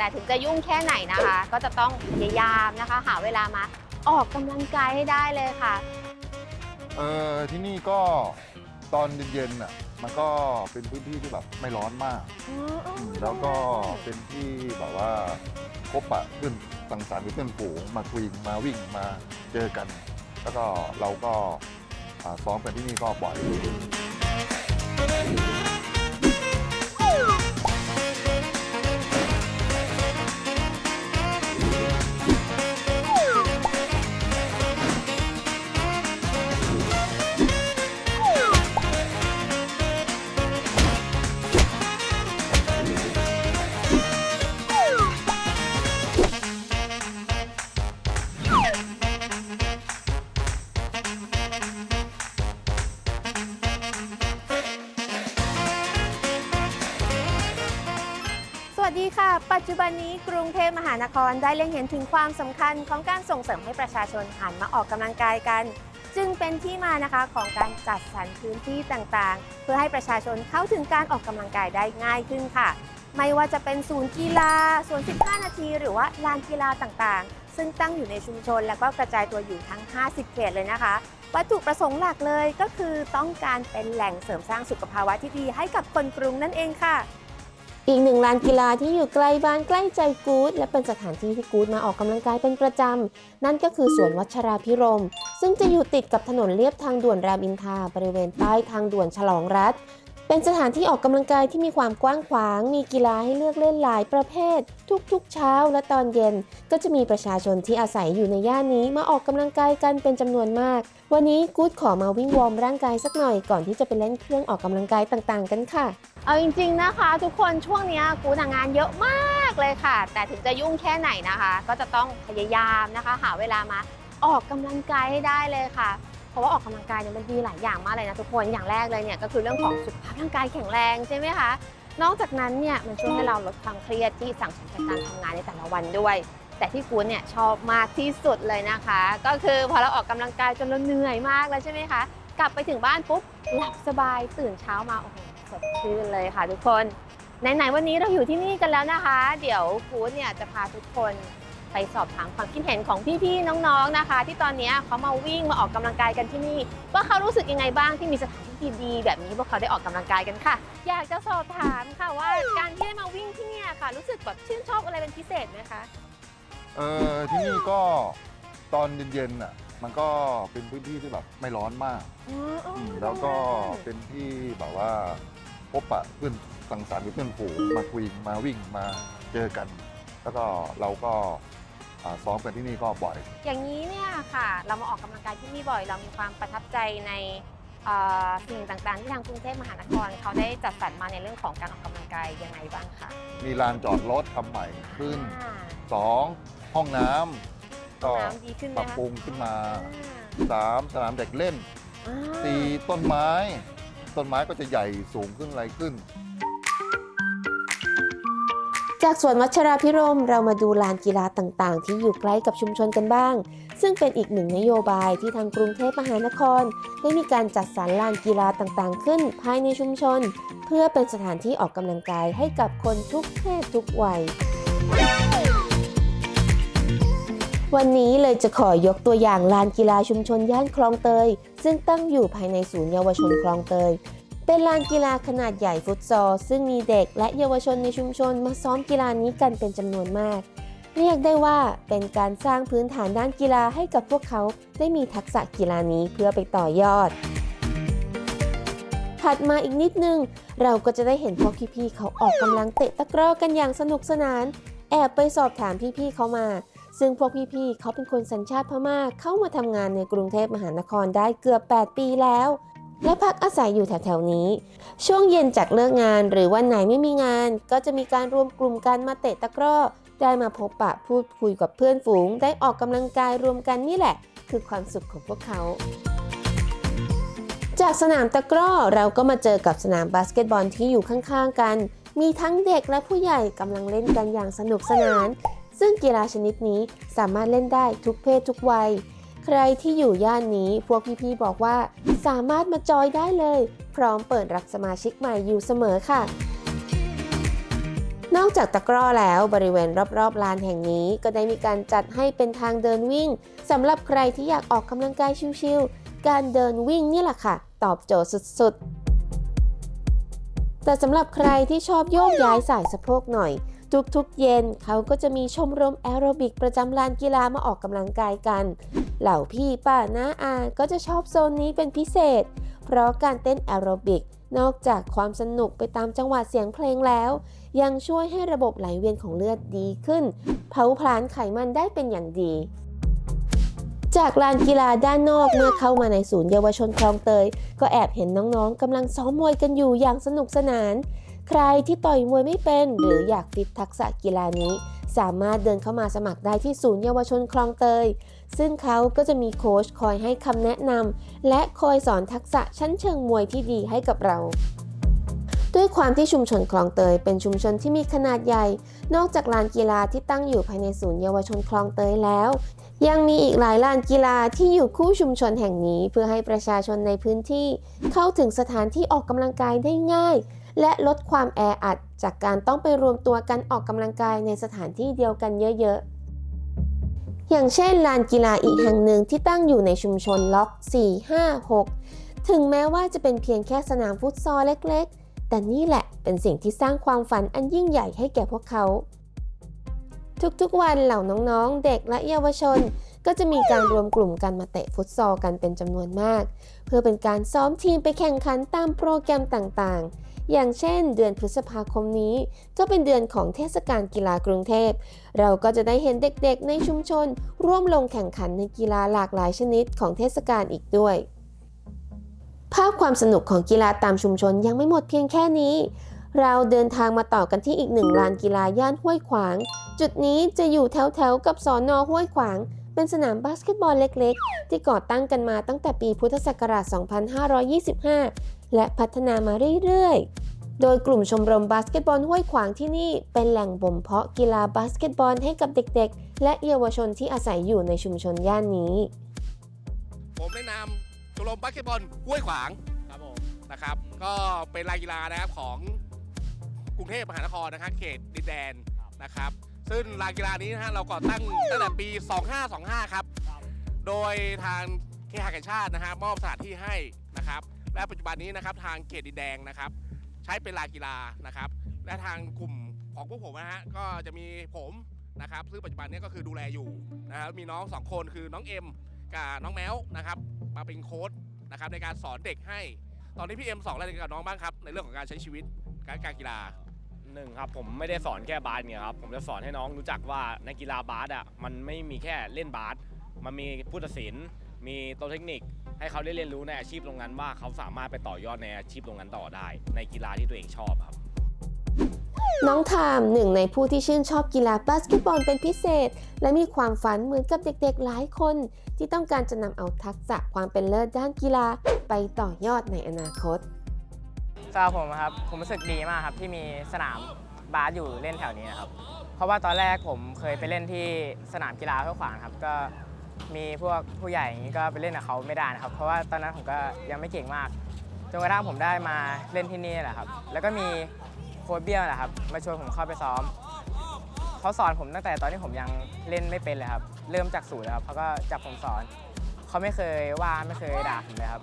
แต่ถึงจะยุ่งแค่ไหนนะคะ ก็จะต้องพยายามนะคะ หาเวลามาออกกำลังกายให้ได้เลยค่ะ เออที่นี่ก็ตอนเย็นๆอะมันก็เป็นพื้นที่ที่แบบไม่ร้อนมากแล้วก็เป็นที่แบบว่าพบปะเพื่อนสังสรรค์กับเพื่อนฝูงมาคุยมาวิ่งมาเจอกัน แล้วก็เราก็อ่าซ้อมกันที่นี่ก็บ่อย สวัสดีค่ะ ปัจจุบันนี้กรุงเทพมหานครได้เล็งเห็นถึงความสำคัญของการส่งเสริมให้ประชาชนหันมาออกกำลังกายกัน จึงเป็นที่มานะคะของการจัดสรรพื้นที่ต่างๆ เพื่อให้ประชาชนเข้าถึงการออกกำลังกายได้ง่ายขึ้นค่ะ ไม่ว่าจะเป็นศูนย์กีฬาสวน15 นาที หรือว่าลานกีฬาต่างๆ ซึ่งตั้งอยู่ในชุมชน และก็กระจายตัวอยู่ทั้ง 50 เขตเลยนะคะ วัตถุประสงค์หลักเลยก็คือต้องการเป็นแหล่งเสริมสร้างสุขภาวะที่ดีให้กับคนกรุงนั่นเองค่ะ อีกหนึ่งลานกีฬาที่อยู่ใกล้บ้านใกล้ใจกู๊ดและเป็นสถานที่ที่กู๊ดมาออกกำลังกายเป็นประจำ นั่นก็คือสวนวัชราพิรม ซึ่งจะอยู่ติดกับถนนเลียบทางด่วนรามอินทราบริเวณใต้ทางด่วนฉลองรัฐ เป็นสถานที่ออกกำลังกายที่มีความกว้างขวาง มีกีฬาให้เลือกเล่นหลายประเภท ทุกๆ เช้าและตอนเย็น ก็จะมีประชาชนที่อาศัยอยู่ในย่านนี้มาออกกำลังกายกันเป็นจำนวนมาก วันนี้กู๊ดขอมาวิ่งวอร์มร่างกายสักหน่อยก่อนที่จะไปเล่นเครื่องออกกำลังกายต่างๆ กันค่ะ เอาจริงๆนะคะ ทุกคนช่วงนี้กูทำงานเยอะมากเลยค่ะ แต่ถึงจะยุ่งแค่ไหนนะคะ ก็จะต้องพยายามนะคะ หาเวลามาออกกำลังกายให้ได้เลยค่ะ เพราะว่าออกกำลังกายเนี่ยมันดีหลายอย่างมากเลยนะทุกคนอย่างแรกเลยเนี่ยก็คือเรื่องของสุขภาพร่างกายแข็งแรงใช่ไหมคะนอกจากนั้นเนี่ยมันช่วยให้เราลดความเครียดที่สั่งสมจากการทำงานในแต่ละวันด้วย แต่ที่กูเนี่ยชอบมากที่สุดเลยนะคะ ก็คือพอเราออกกำลังกายจนเราเหนื่อยมากแล้วใช่ไหมคะกลับไปถึงบ้านปุ๊บหลับสบายตื่นเช้ามาโอ้โหสดชื่นเลยค่ะ ทุกคนไหนๆวันนี้เราอยู่ที่นี่กันแล้วนะคะ เดี๋ยวกูเนี่ยจะพาทุกคน ไปสอบถามความคิดเห็นของพี่ๆน้องๆนะคะ ที่ตอนเนี้ยเขามาวิ่งมาออกกำลังกายกันที่นี่ ว่าเขารู้สึกยังไงบ้างที่มีสถานที่ดีๆแบบนี้พวกเขาได้ออกกำลังกายกันค่ะ อยากจะสอบถามค่ะว่าการที่ได้มาวิ่งที่เนี่ยค่ะ รู้สึกแบบชื่นชอบอะไรเป็นพิเศษไหมคะเออที่นี่ก็ตอนเย็นๆอะมันก็เป็นพื้นที่ที่แบบไม่ร้อนมากอ๋ออ๋ออืมแล้วก็เป็นที่แบบว่าพบปะเพื่อนสังสรรค์กับเพื่อนฝูงมาคุยมาวิ่งมาเจอกัน แล้วก็เราก็อ่า ซ้อมกันที่นี่ก็บ่อย อย่างนี้เนี่ยค่ะ เรามาออกกำลังกายที่นี่บ่อย เรามีความประทับใจในเอ่อสิ่งต่างๆ ที่ทางกรุงเทพมหานคร เขาได้จัดสรรมาในเรื่องของการออกกำลังกายยังไงบ้างคะมีลานจอดรถทำใหม่ขึ้นอ่าสองห้องน้ำก็น้ำดีขึ้นไหมปรับคะปรุงขึ้นมาอ่าสามสนามเด็กเล่นอ่าสี่ต้นไม้ ต้นไม้ก็จะใหญ่สูงขึ้นอะไรขึ้น จากสวนวัชราพิรมเรามาดูลานกีฬาต่างๆ ที่อยู่ใกล้กับชุมชนกันบ้าง ซึ่งเป็นอีกหนึ่งนโยบายที่ทางกรุงเทพมหานคร ได้มีการจัดสรรลานกีฬาต่างๆ ขึ้นภายในชุมชน เพื่อเป็นสถานที่ออกกำลังกายให้กับคนทุกเพศทุกวัย วันนี้เลยจะขอยกตัวอย่างลานกีฬาชุมชนย่านคลองเตย ซึ่งตั้งอยู่ภายในศูนย์เยาวชนคลองเตย เป็นลานกีฬาขนาดใหญ่ฟุตซอล ซึ่งมีเด็กและเยาวชนในชุมชนมาซ้อมกีฬานี้กันเป็นจำนวนมาก เรียกได้ว่าเป็นการสร้างพื้นฐานด้านกีฬาให้กับพวกเขาได้มีทักษะกีฬานี้เพื่อไปต่อยอด ถัดมาอีกนิดนึง เราก็จะได้เห็นพวกพี่ๆเขาออกกำลังเตะตะกร้อกันอย่างสนุกสนาน แอบไปสอบถามพี่ๆเขามาซึ่งพวกพี่ๆ เขาเป็นคนสัญชาติพม่าเข้ามาทำงานในกรุงเทพมหานครได้เกือบ 8 ปีแล้ว และพักอาศัยอยู่แถวๆนี้ ช่วงเย็นจากเลิกงานหรือวันไหนไม่มีงาน ก็จะมีการรวมกลุ่มกันมาเตะตะกร้อ ได้มาพบปะพูดคุยกับเพื่อนฝูง ได้ออกกำลังกายรวมกันนี่แหละ คือความสุขของพวกเขา จากสนามตะกร้อเราก็มาเจอกับสนามบาสเกตบอลที่อยู่ข้างๆกัน มีทั้งเด็กและผู้ใหญ่กำลังเล่นกันอย่างสนุกสนาน ซึ่งกีฬาชนิดนี้สามารถเล่นได้ทุกเพศทุกวัย ใครที่อยู่ย่านนี้พวกพี่ๆบอกว่า สามารถมาจอยได้เลย พร้อมเปิดรับสมาชิกใหม่อยู่เสมอค่ะ นอกจากตะกร้อแล้วบริเวณรอบๆลานแห่งนี้ ก็ได้มีการจัดให้เป็นทางเดินวิ่งสำหรับใครที่อยากออกกำลังกายชิวๆการเดินวิ่งนี่แหละค่ะ ตอบโจทย์สุดๆ แต่สำหรับใครที่ชอบโยกย้ายสายสะโพกหน่อยทุกๆ เย็นเขาก็จะมีชมรมแอโรบิกประจำลานกีฬามาออกกำลังกายกัน เหล่าพี่ป้าน้าอาก็จะชอบโซนนี้เป็นพิเศษ เพราะการเต้นแอโรบิกนอกจากความสนุกไปตามจังหวะเสียงเพลงแล้ว ยังช่วยให้ระบบไหลเวียนของเลือดดีขึ้น เผาผลาญไขมันได้เป็นอย่างดี จากลานกีฬาด้านนอกเมื่อเข้ามาในศูนย์เยาวชนคลองเตย ก็แอบเห็นน้องๆกำลังซ้อมมวยกันอยู่อย่างสนุกสนาน ใครที่ต่อยมวยไม่เป็นหรืออยากฟิตทักษะกีฬานี้ สามารถเดินเข้ามาสมัครได้ที่ศูนย์เยาวชนคลองเตย ซึ่งเขาก็จะมีโค้ชคอยให้คำแนะนำและคอยสอนทักษะชั้นเชิงมวยที่ดีให้กับเราด้วยความที่ชุมชนคลองเตยเป็นชุมชนที่มีขนาดใหญ่ นอกจากลานกีฬาที่ตั้งอยู่ภายในศูนย์เยาวชนคลองเตยแล้ว ยังมีอีกหลายลานกีฬาที่อยู่คู่ชุมชนแห่งนี้เพื่อให้ประชาชนในพื้นที่ เข้าถึงสถานที่ออกกำลังกายได้ง่าย และลดความแออัด จากการต้องไปรวมตัวกันออกกำลังกายในสถานที่เดียวกันเยอะๆ อย่างเช่นลานกีฬาอีกแห่งหนึ่งที่ตั้งอยู่ในชุมชนล็อก 4 5 6 ถึงแม้ว่าจะเป็นเพียงแค่สนามฟุตซอลเล็กๆ แต่นี่แหละเป็นสิ่งที่สร้างความฝันอันยิ่งใหญ่ให้แก่พวกเขา ทุกๆวันเหล่าน้องๆ เด็กและเยาวชน ก็จะมีการรวมกลุ่มกันมาเตะฟุตซอลกันเป็นจำนวนมาก เพื่อเป็นการซ้อมทีมไปแข่งขันตามโปรแกรมต่างๆ อย่างเช่น เดือนพฤษภาคมนี้ ก็เป็นเดือนของเทศกาลกีฬากรุงเทพ เราก็จะได้เห็นเด็กๆ ในชุมชน ร่วมลงแข่งขันในกีฬาหลากหลายชนิดของเทศกาลอีกด้วย ภาพความสนุกของกีฬาตามชุมชนยังไม่หมดเพียงแค่นี้เราเดินทางมาต่อกันที่อีกหนึ่งลานกีฬาย่านห้วยขวาง จุดนี้จะอยู่แถวๆกับสอนอห้วยขวาง เป็นสนามบาสเกตบอลเล็กๆ ที่ก่อตั้งกันมาตั้งแต่ปีพุทธศักราช 2525 และพัฒนามาเรื่อยๆ โดยกลุ่มชมรมบาสเกตบอลห้วยขวางที่นี่เป็นแหล่งบ่มเพาะกีฬาบาสเกตบอลให้กับเด็กๆ และเยาวชนที่อาศัยอยู่ในชุมชนย่านนี้ ผมในะนามชมรมบาสเกตบอลห้วยขวางครับผมนะครับ ก็เป็นรายกีฬานะครับของกรุงเทพมหานครนะครับเขตดินแดนนะครับ ซึ่งรากีฬานี้นะฮะเราก่อตั้งตั้งแต่ปี 2525ครับครับ โดยทางเคหะแห่งชาตินะฮะมอบสถานที่ให้นะครับ และปัจจุบันนี้นะครับทางเขตดินแดงนะครับ ใช้เป็นลานกีฬานะครับ และทางกลุ่มของพวกผมนะฮะก็จะมีผมนะครับซึ่งปัจจุบันนี้ก็คือดูแลอยู่นะครับมีน้องสองคนคือน้องเอ็มกับน้องแมวนะครับมาเป็นโค้ชนะครับในการสอนเด็กให้ ตอนนี้พี่เอ็มสอนอะไรกับน้องบ้างครับในเรื่องของการใช้ชีวิตการการกีฬา หนึ่งครับผมไม่ได้สอนแค่บาสเนี่ยครับผมจะสอนให้น้องรู้จักว่าในกีฬาบาสอะมันไม่มีแค่เล่นบาสมันมีผู้ตัดสิน มีโต๊ะเทคนิค ให้เขาได้เรียนรู้ในอาชีพตรงนั้นว่าเขาสามารถไปต่อยอดในอาชีพตรงนั้นต่อได้ ในกีฬาที่ตัวเองชอบครับ น้องทามหนึ่งในผู้ที่ชื่นชอบกีฬาบาสเกตบอลเป็นพิเศษ และมีความฝันเหมือนกับเด็กๆหลายคน ที่ต้องการจะนำเอาทักษะความเป็นเลิศด้านกีฬาไปต่อยอดในอนาคต สำหรับผมครับผมรู้สึกดีมากครับที่มีสนามบาสอยู่เล่นแถวนี้นะครับ เพราะว่าตอนแรกผมเคยไปเล่นที่สนามกีฬาห้วยขวางครับ ก็มีพวกผู้ใหญ่อย่างนี้ก็ไปเล่นกับเขาไม่ได้นะครับ เพราะว่าตอนนั้นผมก็ยังไม่เก่งมากจนกระทั่งผมได้มาเล่นที่นี่แหละครับ แล้วก็มีโค้ชเบี้ยวแหละครับ มาชวนผมเข้าไปซ้อมเขาสอนผมตั้งแต่ตอนที่ผมยังเล่นไม่เป็นเลยครับ เริ่มจากศูนย์เลยครับเขาก็จับผมสอน เขาไม่เคยว่าไม่เคยด่าผมเลยครับ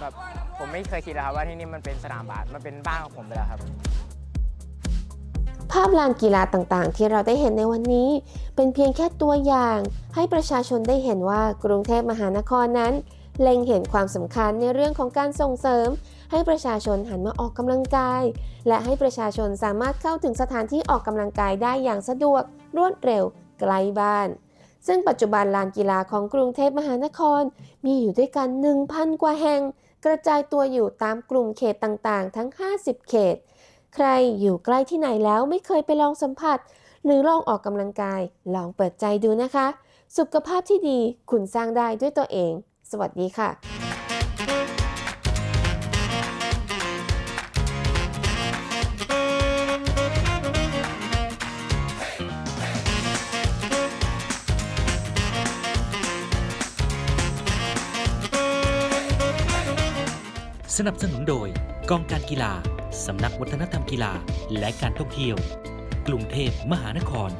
แบบผมไม่เคยคิดเลยครับว่าที่นี่มันเป็นสนามบาสมันเป็นบ้านของผมไปแล้วครับ ภาพลานกีฬาต่างๆ ที่เราได้เห็นในวันนี้ เป็นเพียงแค่ตัวอย่าง ให้ประชาชนได้เห็นว่ากรุงเทพมหานครนั้น เล็งเห็นความสำคัญในเรื่องของการส่งเสริม ให้ประชาชนหันมาออกกำลังกาย และให้ประชาชนสามารถเข้าถึงสถานที่ออกกำลังกายได้อย่างสะดวก รวดเร็วไกลบ้านซึ่งปัจจุบันลานกีฬาของกรุงเทพมหานคร มีอยู่ด้วยกัน 1,000 กว่าแห่ง กระจายตัวอยู่ตามกลุ่มเขตต่างๆ ทั้ง 50 เขต ใครอยู่ใกล้ที่ไหนแล้วไม่เคยไปลองสัมผัส หรือลองออกกำลังกาย ลองเปิดใจดูนะคะ สุขภาพที่ดีคุณสร้างได้ด้วยตัวเอง สวัสดีค่ะ สนับสนุนโดยกองการกีฬา สำนักวัฒนธรรมกีฬา และการท่องเที่ยว กรุงเทพมหานคร